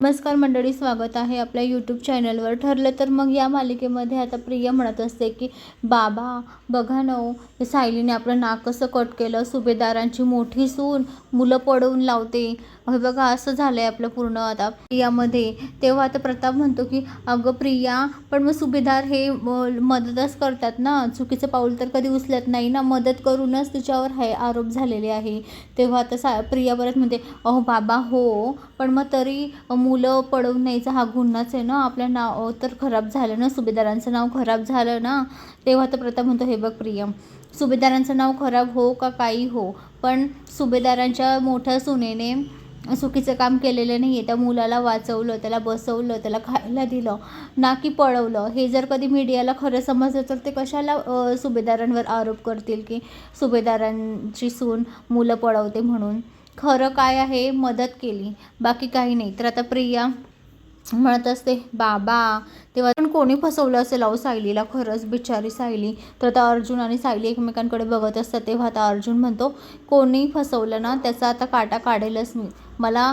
नमस्कार मंडळी स्वागत आहे आपल्या यूट्यूब चॅनलवर ठरलं तर मग या मालिकेमध्ये आता प्रिया म्हणत असते की बाबा बघा नऊ हो, सायलीने आपलं नाक कसं कट केलं. सुभेदारांची मोठी सून मुलं पडवून लावते. हे बघा असं झालं आहे आपलं पूर्ण आता. प्रियामध्ये तेव्हा आता प्रताप म्हणतो की अगं प्रिया पण मग सुभेदार हे मदतच करतात ना. चुकीचं पाऊल तर कधी उचलत नाही ना. मदत करूनच तिच्यावर हे आरोप झालेले आहे. तेव्हा आता सा प्रिया परत म्हणते अहो बाबा हो. पण मग तरी मुलं पडवून न्यायचा हा गुन्हाच आहे ना. आपलं नाव तर खराब झालं ना. सुभेदारांचं नाव खराब झालं ना. तेव्हा तर प्रताप म्हणतो हे बघ प्रिया सुभेदारांचं नाव खराब हो का काही हो? पण सुभेदारांच्या मोठ्या सुनेने चुकीचं काम केलेलं नाही आहे त्या मुलाला वाचवलं त्याला बसवलं त्याला खायला दिलं ना की पळवलं. हे जर कधी मीडियाला खरं समजलं तर ते कशाला सुभेदारांवर आरोप करतील की सुभेदारांची सून मुलं पळवते म्हणून? खरं काय आहे? मदत केली. बाकी काही नाही. तर आता प्रिया म्हणत असते बाबा तेव्हा पण कोणी फसवलं असेल अहो सायलीला खरंच बिचारी सायली. तर आता अर्जुन आणि सायली एकमेकांकडे बघत असतात तेव्हा आता अर्जुन म्हणतो कोणी फसवलं ना त्याचा आता काटा काढेलच मी. मला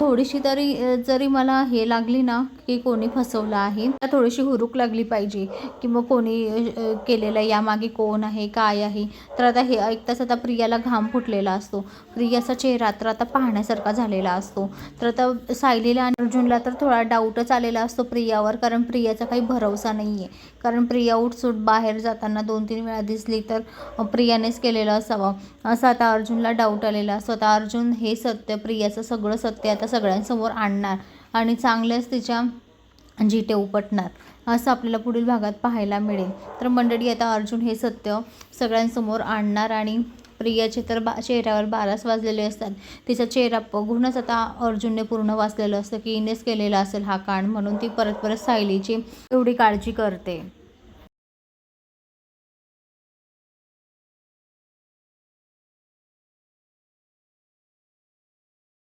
थोडीशी तरी जरी मला हे लागली ना की कोणी फसवलं आहे तर थोडीशी हुरूक लागली पाहिजे की मग कोणी केलेलं आहे यामागे कोण आहे काय आहे. तर आता हे ऐकताच आता प्रियाला घाम फुटलेला असतो. प्रियाचा चेहरा तर आता पाहण्यासारखा झालेला असतो. तर आता सायलीला आणि अर्जुनला तर थोडा डाऊटच आलेला असतो प्रियावर कारण प्रियाचा काही भरवसा नाही आहे कारण प्रिया उठसूट बाहेर जाताना दोन तीन वेळा दिसली तर प्रियानेच केलेलं असावं. असं आता अर्जुनला डाऊट आलेला असतो. आता अर्जुन हे सत्य प्रियाचं सगळं सत्य आता सगळ्यांसमोर आणणार आणि चांगलेच तिच्या जिटे उपटणार असं आपल्याला पुढील भागात पाहायला मिळेल. तर मंडळी आता अर्जुन हे सत्य सगळ्यांसमोर आणणार आणि प्रियाचे तर बा चेहऱ्यावर बाराच वाजलेले असतात. तिचा चेहरा बघूनच आता अर्जुनने पूर्ण वाचलेलं असतं की इनेच केलेला असेल हा कांड म्हणून ती परत परत सायलीची एवढी काळजी करते.